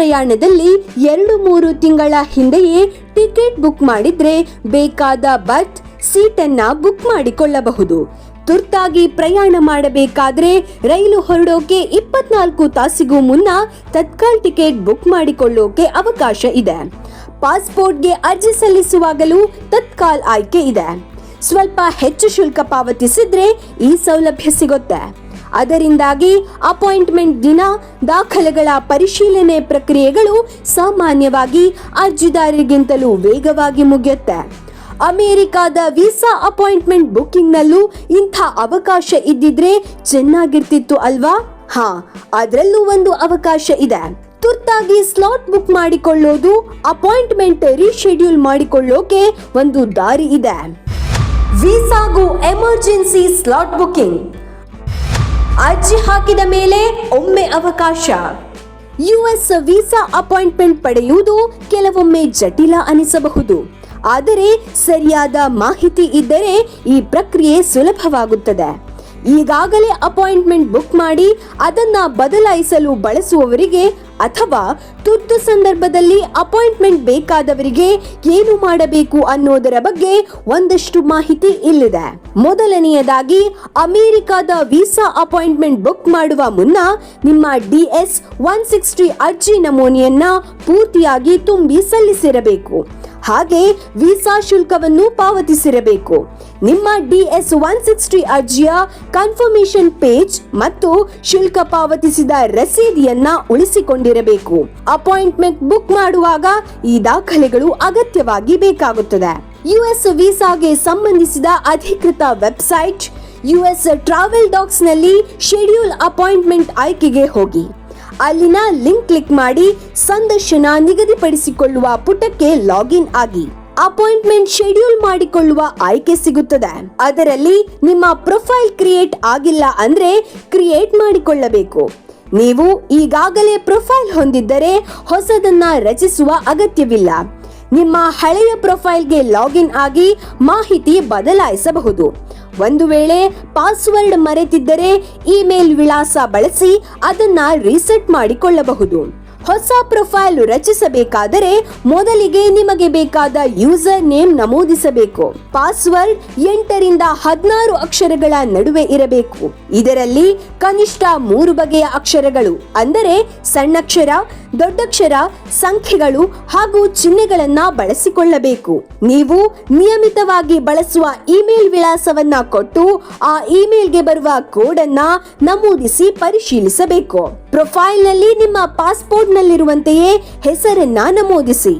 ಪ್ರಯಾಣದಲ್ಲಿ ಎರಡು ಮೂರು ತಿಂಗಳ ಹಿಂದೆಯೇ ಟಿಕೆಟ್ ಬುಕ್ ಮಾಡಿದ್ರೆ ಬೇಕಾದ ಬರ್ತ್ ಸೀಟನ್ನ ಬುಕ್ ಮಾಡಿಕೊಳ್ಳಬಹುದು. ತುರ್ತಾಗಿ ಪ್ರಯಾಣ ಮಾಡಬೇಕಾದ್ರೆ ರೈಲು ಹೊರಡೋಕೆ ಇಪ್ಪತ್ನಾಲ್ಕು ತಾಸಿಗೂ ಮುನ್ನ ತತ್ಕಾಲ್ ಟಿಕೆಟ್ ಬುಕ್ ಮಾಡಿಕೊಳ್ಳೋಕೆ ಅವಕಾಶ ಇದೆ. ಪಾಸ್ಪೋರ್ಟ್ಗೆ ಅರ್ಜಿ ಸಲ್ಲಿಸುವಾಗಲೂ ತತ್ಕಾಲ್ ಆಯ್ಕೆ ಇದೆ. ಸ್ವಲ್ಪ ಹೆಚ್ಚು ಶುಲ್ಕ ಪಾವತಿಸಿದ್ರೆ ಈ ಸೌಲಭ್ಯ ಸಿಗುತ್ತೆ. ಅದರಿಂದಾಗಿ ಅಪಾಯಿಂಟ್ಮೆಂಟ್ ದಿನ, ದಾಖಲೆಗಳ ಪರಿಶೀಲನೆ ಪ್ರಕ್ರಿಯೆಗಳು ಸಾಮಾನ್ಯವಾಗಿ ಅರ್ಜಿದಾರರಿಗಿಂತಲೂ ವೇಗವಾಗಿ ಮುಗಿಯುತ್ತೆ. ಅಮೆರಿಕಾದ ವೀಸಾ ಅಪಾಯಿಂಟ್ಮೆಂಟ್ ಬುಕ್ಕಿಂಗ್ನಲ್ಲೂ ಇಂಥ ಅವಕಾಶ ಇದ್ದಿದ್ರೆ ಚೆನ್ನಾಗಿರ್ತಿತ್ತು ಅಲ್ವಾ? ಹಾ, ಅದರಲ್ಲೂ ಒಂದು ಅವಕಾಶ ಇದೆ. ತುರ್ತಾಗಿ ಸ್ಲಾಟ್ ಬುಕ್ ಮಾಡಿಕೊಳ್ಳೋದು, ಅಪಾಯಿಂಟ್ಮೆಂಟ್ ರೀಶೆಡ್ಯೂಲ್ ಮಾಡಿಕೊಳ್ಳೋಕೆ ಒಂದು ದಾರಿ ಇದೆ. ವೀಸಾಗೂ ಎಮರ್ಜೆನ್ಸಿ ಸ್ಲಾಟ್ ಬುಕಿಂಗ್. ಅರ್ಜಿ ಹಾಕಿದ ಮೇಲೆ ಒಮ್ಮೆ ಅವಕಾಶ. ಯುಎಸ್ ವೀಸಾ ಅಪಾಯಿಂಟ್ಮೆಂಟ್ ಪಡೆಯುವುದು ಕೆಲವೊಮ್ಮೆ ಜಟಿಲ ಅನಿಸಬಹುದು. ಆದರೆ ಸರಿಯಾದ ಮಾಹಿತಿ ಇದ್ದರೆ ಈ ಪ್ರಕ್ರಿಯೆ ಸುಲಭವಾಗುತ್ತದೆ. ಈಗಾಗಲೇ ಅಪಾಯಿಂಟ್ಮೆಂಟ್ ಬುಕ್ ಮಾಡಿ ಅದನ್ನ ಬದಲಾಯಿಸಲು ಬಳಸುವವರಿಗೆ ಅಥವಾ ತುರ್ತು ಸಂದರ್ಭದಲ್ಲಿ ಅಪಾಯಿಂಟ್ಮೆಂಟ್ ಬೇಕಾದವರಿಗೆ ಏನು ಮಾಡಬೇಕು ಅನ್ನೋದರ ಬಗ್ಗೆ ಒಂದಷ್ಟು ಮಾಹಿತಿ ಇಲ್ಲಿದೆ. ಮೊದಲನೆಯದಾಗಿ, ಅಮೆರಿಕದ ವೀಸಾ ಅಪಾಯಿಂಟ್ಮೆಂಟ್ ಬುಕ್ ಮಾಡುವ ಮುನ್ನ ನಿಮ್ಮ ಡಿಎಸ್ ಒನ್ ಸಿಕ್ಸ್ಟಿ ಅರ್ಜಿ ನಮೂನೆಯನ್ನ ಪೂರ್ತಿಯಾಗಿ ತುಂಬಿ ಸಲ್ಲಿಸಿರಬೇಕು. ಹಾಗೆ ವೀಸಾ ಶುಲ್ಕವನ್ನು ಪಾವತಿಸಿರಬೇಕು. ನಿಮ್ಮ ಡಿಎಸ್ ಒನ್ ಸಿಕ್ಸ್ಟಿ ಅರ್ಜಿಯ ಕನ್ಫರ್ಮೇಶನ್ ಪೇಜ್ ಮತ್ತು ಶುಲ್ಕ ಪಾವತಿಸಿದ ರಸೀದಿಯನ್ನ ಉಳಿಸಿಕೊಂಡಿರಬೇಕು. ಅಪಾಯಿಂಟ್ಮೆಂಟ್ ಬುಕ್ ಮಾಡುವಾಗ ಈ ದಾಖಲೆಗಳು ಅಗತ್ಯವಾಗಿ ಬೇಕಾಗುತ್ತದೆ. ಯುಎಸ್ ವೀಸಾಗೆ ಸಂಬಂಧಿಸಿದ ಅಧಿಕೃತ ವೆಬ್ಸೈಟ್ ಯುಎಸ್ ಟ್ರಾವೆಲ್ ಡಾಕ್ಸ್ನಲ್ಲಿ ಶೆಡ್ಯೂಲ್ ಅಪಾಯಿಂಟ್ಮೆಂಟ್ ಆಯ್ಕೆಗೆ ಹೋಗಿ. ಅಲ್ಲಿನ ಲಿಂಕ್ ಕ್ಲಿಕ್ ಮಾಡಿ ಸಂದರ್ಶನ ನಿಗದಿಪಡಿಸಿಕೊಳ್ಳುವ ಪುಟಕ್ಕೆ ಲಾಗಿನ್ ಆಗಿ ಅಪಾಯಿಂಟ್ಮೆಂಟ್ ಶೆಡ್ಯೂಲ್ ಮಾಡಿಕೊಳ್ಳುವ ಆಯ್ಕೆ ಸಿಗುತ್ತದೆ. ಅದರಲ್ಲಿ ನಿಮ್ಮ ಪ್ರೊಫೈಲ್ ಕ್ರಿಯೇಟ್ ಆಗಿಲ್ಲ ಅಂದ್ರೆ ಕ್ರಿಯೇಟ್ ಮಾಡಿಕೊಳ್ಳಬೇಕು. ನೀವು ಈಗಾಗಲೇ ಪ್ರೊಫೈಲ್ ಹೊಂದಿದ್ದರೆ ಹೊಸದನ್ನ ರಚಿಸುವ ಅಗತ್ಯವಿಲ್ಲ. ನಿಮ್ಮ ಹಳೆಯ ಪ್ರೊಫೈಲ್ಗೆ ಲಾಗಿನ್ ಆಗಿ ಮಾಹಿತಿ ಬದಲಾಯಿಸಬಹುದು. ಒಂದು ವೇಳೆ ಪಾಸ್ವರ್ಡ್ ಮರೆತಿದ್ದರೆ ಇಮೇಲ್ ವಿಳಾಸ ಬಳಸಿ ಅದನ್ನ ರೀಸೆಟ್ ಮಾಡಿಕೊಳ್ಳಬಹುದು. ಹೊಸ ಪ್ರೊಫೈಲ್ ರಚಿಸಬೇಕಾದರೆ ಮೊದಲಿಗೆ ನಿಮಗೆ ಬೇಕಾದ ಯೂಸರ್ ನೇಮ್ ನಮೂದಿಸಬೇಕು. ಪಾಸ್ವರ್ಡ್ ಎಂಟರಿಂದ ಹದಿನಾರು ಅಕ್ಷರಗಳ ನಡುವೆ ಇರಬೇಕು. ಇದರಲ್ಲಿ ಕನಿಷ್ಠ ಮೂರು ಬಗೆಯ ಅಕ್ಷರಗಳು, ಅಂದರೆ ಸಣ್ಣಕ್ಷರ ದೊಡ್ಡಕ್ಷರ ಸಂಖ್ಯೆಗಳು ಹಾಗೂ ಚಿಹ್ನೆಗಳನ್ನ ಬಳಸಿಕೊಳ್ಳಬೇಕು. ನೀವು ನಿಯಮಿತವಾಗಿ ಬಳಸುವ ಇಮೇಲ್ ವಿಳಾಸವನ್ನ ಕೊಟ್ಟು ಆ ಇಮೇಲ್ಗೆ ಬರುವ ಕೋಡ್ ಅನ್ನ ನಮೂದಿಸಿ ಪರಿಶೀಲಿಸಬೇಕು. ಪ್ರೊಫೈಲ್ನಲ್ಲಿ ನಿಮ್ಮ ಪಾಸ್ಪೋರ್ಟ್ನಲ್ಲಿರುವಂತೆಯೇ ಹೆಸರನ್ನ ನಮೂದಿಸಿ.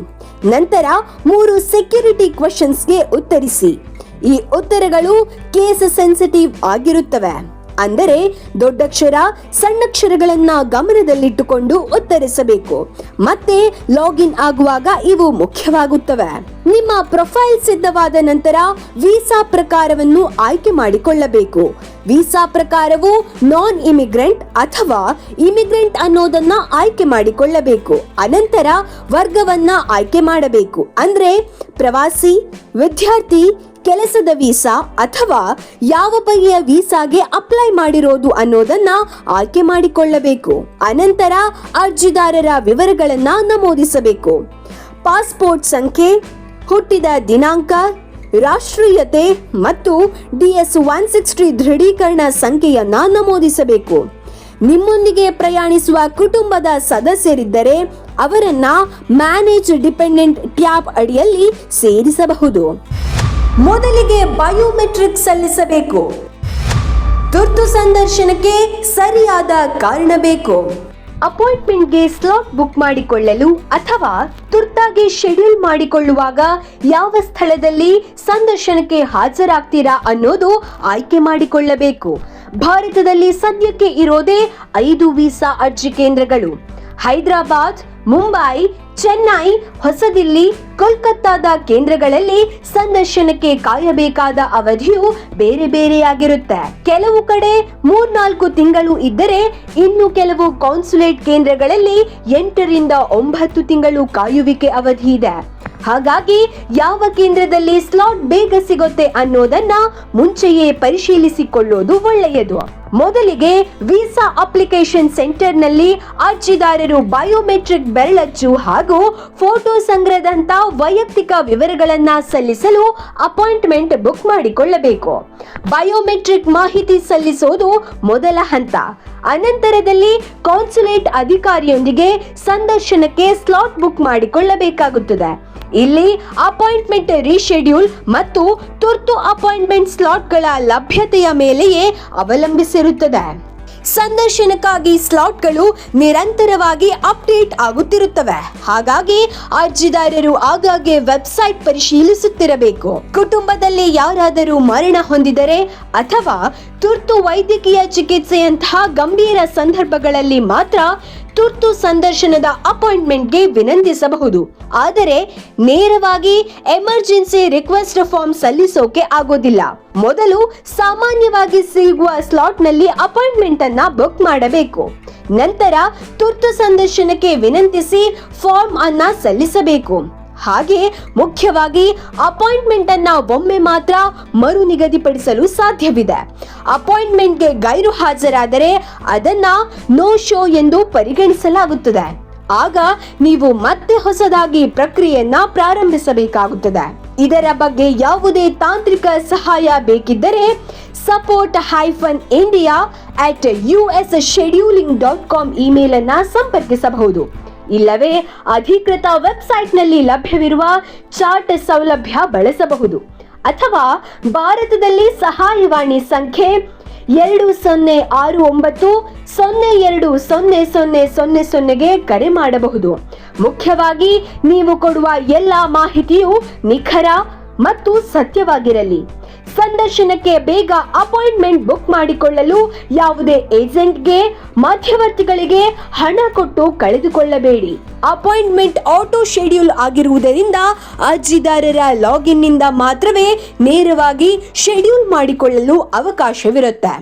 ನಂತರ ಮೂರು ಸೆಕ್ಯೂರಿಟಿ ಕ್ವಶನ್ಸ್ಗೆ ಉತ್ತರಿಸಿ. ಈ ಉತ್ತರಗಳು ಕೇಸ್ ಸೆನ್ಸಿಟಿವ್ ಆಗಿರುತ್ತವೆ. ಅಂದರೆ ದೊಡ್ಡಕ್ಷರ ಸಣ್ಣಕ್ಷರಗಳನ್ನ ಗಮನದಲ್ಲಿಟ್ಟುಕೊಂಡು ಉತ್ತರಿಸಬೇಕು. ಮತ್ತೆ ಲಾಗಿನ್ ಆಗುವಾಗ ಇವು ಮುಖ್ಯವಾಗುತ್ತವೆ. ನಿಮ್ಮ ಪ್ರೊಫೈಲ್ ಸಿದ್ಧವಾದ ನಂತರ ವೀಸಾ ಪ್ರಕಾರವನ್ನು ಆಯ್ಕೆ ಮಾಡಿಕೊಳ್ಳಬೇಕು. ವೀಸಾ ಪ್ರಕಾರವು ನಾನ್ ಇಮಿಗ್ರೆಂಟ್ ಅಥವಾ ಇಮಿಗ್ರೆಂಟ್ ಅನ್ನೋದನ್ನ ಆಯ್ಕೆ ಮಾಡಿಕೊಳ್ಳಬೇಕು. ಅನಂತರ ವರ್ಗವನ್ನ ಆಯ್ಕೆ ಮಾಡಬೇಕು. ಅಂದ್ರೆ ಪ್ರವಾಸಿ, ವಿದ್ಯಾರ್ಥಿ ಕೆಲಸದ ವೀಸಾ ಅಥವಾ ಯಾವ ಬಗೆಯ ವೀಸಾಗೆ ಅಪ್ಲೈ ಮಾಡಿರೋದು ಅನ್ನೋದನ್ನ ಆಯ್ಕೆ ಮಾಡಿಕೊಳ್ಳಬೇಕು. ಅನಂತರ ಅರ್ಜಿದಾರರ ವಿವರಗಳನ್ನ ನಮೂದಿಸಬೇಕು. ಪಾಸ್ಪೋರ್ಟ್ ಸಂಖ್ಯೆ, ಹುಟ್ಟಿದ ದಿನಾಂಕ, ರಾಷ್ಟ್ರೀಯತೆ ಮತ್ತು ಡಿಎಸ್ ಒನ್ ಸಿಕ್ಸ್ಟಿ ದೃಢೀಕರಣ ಸಂಖ್ಯೆಯನ್ನ ನಮೂದಿಸಬೇಕು. ನಿಮ್ಮೊಂದಿಗೆ ಪ್ರಯಾಣಿಸುವ ಕುಟುಂಬದ ಸದಸ್ಯರಿದ್ದರೆ ಅವರನ್ನ ಮ್ಯಾನೇಜ್ ಡಿಪೆಂಡೆಂಟ್ ಟ್ಯಾಬ್ ಅಡಿಯಲ್ಲಿ ಸೇರಿಸಬಹುದು. ಮೊದಲಿಗೆ ಬಯೋಮೆಟ್ರಿಕ್ ಸಲ್ಲಿಸಬೇಕು. ತುರ್ತು ಸಂದರ್ಶನಕ್ಕೆ ಸರಿಯಾದ ಕಾರಣ ಬೇಕು. ಅಪಾಯಿಂಟ್ಮೆಂಟ್ಗೆ ಸ್ಲಾಟ್ ಬುಕ್ ಮಾಡಿಕೊಳ್ಳಲು ಅಥವಾ ತುರ್ತಾಗಿ ಶೆಡ್ಯೂಲ್ ಮಾಡಿಕೊಳ್ಳುವಾಗ ಯಾವ ಸ್ಥಳದಲ್ಲಿ ಸಂದರ್ಶನಕ್ಕೆ ಹಾಜರಾಗ್ತೀರಾ ಅನ್ನೋದು ಆಯ್ಕೆ ಮಾಡಿಕೊಳ್ಳಬೇಕು. ಭಾರತದಲ್ಲಿ ಸದ್ಯಕ್ಕೆ ಇರೋದೇ ಐದು ವೀಸಾ ಅರ್ಜಿ ಕೇಂದ್ರಗಳು. ಹೈದರಾಬಾದ್, ಮುಂಬೈ, ಚೆನ್ನೈ, ಹೊಸದಿಲ್ಲಿ, ಕೋಲ್ಕತ್ತಾದ ಕೇಂದ್ರಗಳಲ್ಲಿ ಸಂದರ್ಶನಕ್ಕೆ ಕಾಯಬೇಕಾದ ಅವಧಿಯು ಬೇರೆ ಬೇರೆಯಾಗಿರುತ್ತೆ. ಕೆಲವು ಕಡೆ ಮೂರ್ನಾಲ್ಕು ತಿಂಗಳು ಇದ್ದರೆ ಇನ್ನು ಕೆಲವು ಕಾನ್ಸುಲೇಟ್ ಕೇಂದ್ರಗಳಲ್ಲಿ ಎಂಟರಿಂದ ಒಂಬತ್ತು ತಿಂಗಳು ಕಾಯುವಿಕೆ ಅವಧಿ ಇದೆ. ಹಾಗಾಗಿ ಯಾವ ಕೇಂದ್ರದಲ್ಲಿ ಸ್ಲಾಟ್ ಬೇಗ ಸಿಗುತ್ತೆ ಅನ್ನೋದನ್ನ ಮುಂಚೆಯೇ ಪರಿಶೀಲಿಸಿಕೊಳ್ಳೋದು ಒಳ್ಳೆಯದು. ಮೊದಲಿಗೆ ವೀಸಾ ಅಪ್ಲಿಕೇಶನ್ ಸೆಂಟರ್ನಲ್ಲಿ ಅರ್ಜಿದಾರರು ಬಯೋಮೆಟ್ರಿಕ್ ಬೆರಳಚ್ಚು ಹಾಗೂ ಫೋಟೋ ಸಂಗ್ರಹದಂತ ವೈಯಕ್ತಿಕ ವಿವರಗಳನ್ನ ಸಲ್ಲಿಸಲು ಅಪಾಯಿಂಟ್ಮೆಂಟ್ ಬುಕ್ ಮಾಡಿಕೊಳ್ಳಬೇಕು. ಬಯೋಮೆಟ್ರಿಕ್ ಮಾಹಿತಿ ಸಲ್ಲಿಸೋದು ಮೊದಲ ಹಂತ. ಅನಂತರದಲ್ಲಿ ಕಾನ್ಸುಲೇಟ್ ಅಧಿಕಾರಿಯೊಂದಿಗೆ ಸಂದರ್ಶನಕ್ಕೆ ಸ್ಲಾಟ್ ಬುಕ್ ಮಾಡಿಕೊಳ್ಳಬೇಕಾಗುತ್ತದೆ. ಇಲ್ಲಿ ಅಪಾಯಿಂಟ್ಮೆಂಟ್ ರೀಶೆಡ್ಯೂಲ್ ಮತ್ತು ತುರ್ತು ಅಪಾಯಿಂಟ್ಮೆಂಟ್ ಸ್ಲಾಟ್ಗಳ ಲಭ್ಯತೆಯ ಮೇಲೆಯೇ ಅವಲಂಬಿಸಿರುತ್ತದೆ. ಸಂದರ್ಶನಕ್ಕಾಗಿ ಸ್ಲಾಟ್ಗಳು ನಿರಂತರವಾಗಿ ಅಪ್ಡೇಟ್ ಆಗುತ್ತಿರುತ್ತವೆ. ಹಾಗಾಗಿ ಅರ್ಜಿದಾರರು ಆಗಾಗ್ಗೆ ವೆಬ್ಸೈಟ್ ಪರಿಶೀಲಿಸುತ್ತಿರಬೇಕು. ಕುಟುಂಬದಲ್ಲಿ ಯಾರಾದರೂ ಮರಣ ಹೊಂದಿದರೆ ಅಥವಾ ತುರ್ತು ವೈದ್ಯಕೀಯ ಚಿಕಿತ್ಸೆಯಂತಹ ಗಂಭೀರ ಸಂದರ್ಭಗಳಲ್ಲಿ ಮಾತ್ರ ತುರ್ತು ಸಂದರ್ಶನದ ಅಪಾಯಿಂಟ್ಮೆಂಟ್ಗೆ ವಿನಂತಿಸಬಹುದು. ಆದರೆ ನೇರವಾಗಿ ಎಮರ್ಜೆನ್ಸಿ ರಿಕ್ವೆಸ್ಟ್ ಫಾರ್ಮ್ ಸಲ್ಲಿಸೋಕೆ ಆಗೋದಿಲ್ಲ. ಮೊದಲು ಸಾಮಾನ್ಯವಾಗಿ ಸಿಗುವ ಸ್ಲಾಟ್ನಲ್ಲಿ ಅಪಾಯಿಂಟ್ಮೆಂಟ್ ಅನ್ನ ಬುಕ್ ಮಾಡಬೇಕು. ನಂತರ ತುರ್ತು ಸಂದರ್ಶನಕ್ಕೆ ವಿನಂತಿಸಿ ಫಾರ್ಮ್ ಅನ್ನ ಸಲ್ಲಿಸಬೇಕು. ಹಾಗೆ ಮುಖ್ಯವಾಗಿ ಅಪಾಯಿಂಟ್ಮೆಂಟ್ ಅನ್ನ ಒಮ್ಮೆ ಮಾತ್ರ ಮರು ನಿಗದಿಪಡಿಸಲು ಸಾಧ್ಯವಿದೆ. ಅಪಾಯಿಂಟ್ಮೆಂಟ್ಗೆ ಗೈರು ಹಾಜರಾದರೆ ಅದನ್ನ ನೋ ಶೋ ಎಂದು ಪರಿಗಣಿಸಲಾಗುತ್ತದೆ. ಆಗ ನೀವು ಮತ್ತೆ ಹೊಸದಾಗಿ ಪ್ರಕ್ರಿಯೆಯನ್ನ ಪ್ರಾರಂಭಿಸಬೇಕಾಗುತ್ತದೆ. ಇದರ ಬಗ್ಗೆ ಯಾವುದೇ ತಾಂತ್ರಿಕ ಸಹಾಯ ಬೇಕಿದ್ದರೆ support hyphen India at U S scheduling dot com email ಅನ್ನ ಸಂಪರ್ಕಿಸಬಹುದು. ಇಲ್ಲವೇ ಅಧಿಕೃತ ವೆಬ್ಸೈಟ್ನಲ್ಲಿ ಲಭ್ಯವಿರುವ ಚಾಟ್ ಸೌಲಭ್ಯ ಬಳಸಬಹುದು. ಅಥವಾ ಭಾರತದಲ್ಲಿ ಸಹಾಯವಾಣಿ ಸಂಖ್ಯೆ ಎರಡು ಸೊನ್ನೆ ಆರು ಒಂಬತ್ತು ಸೊನ್ನೆ ಎರಡು ಸೊನ್ನೆ ಸೊನ್ನೆ ಸೊನ್ನೆ ಸೊನ್ನೆಗೆ ಕರೆ ಮಾಡಬಹುದು. ಮುಖ್ಯವಾಗಿ ನೀವು ಕೊಡುವ ಎಲ್ಲ ಮಾಹಿತಿಯು ನಿಖರ ಮತ್ತು ಸತ್ಯವಾಗಿರಲಿ. ಸಂದರ್ಶನಕ್ಕೆ ಬೇಗ ಅಪಾಯಿಂಟ್ಮೆಂಟ್ ಬುಕ್ ಮಾಡಿಕೊಳ್ಳಲು ಯಾವುದೇ ಏಜೆಂಟ್ಗೆ, ಮಧ್ಯವರ್ತಿಗಳಿಗೆ ಹಣ ಕೊಟ್ಟು ಕಳೆದುಕೊಳ್ಳಬೇಡಿ. ಅಪಾಯಿಂಟ್ಮೆಂಟ್ ಆಟೋ ಶೆಡ್ಯೂಲ್ ಆಗಿರುವುದರಿಂದ ಅರ್ಜಿದಾರರ ಲಾಗಿನ್ನಿಂದ ಮಾತ್ರವೇ ನೇರವಾಗಿ ಶೆಡ್ಯೂಲ್ ಮಾಡಿಕೊಳ್ಳಲು ಅವಕಾಶವಿರುತ್ತೆ.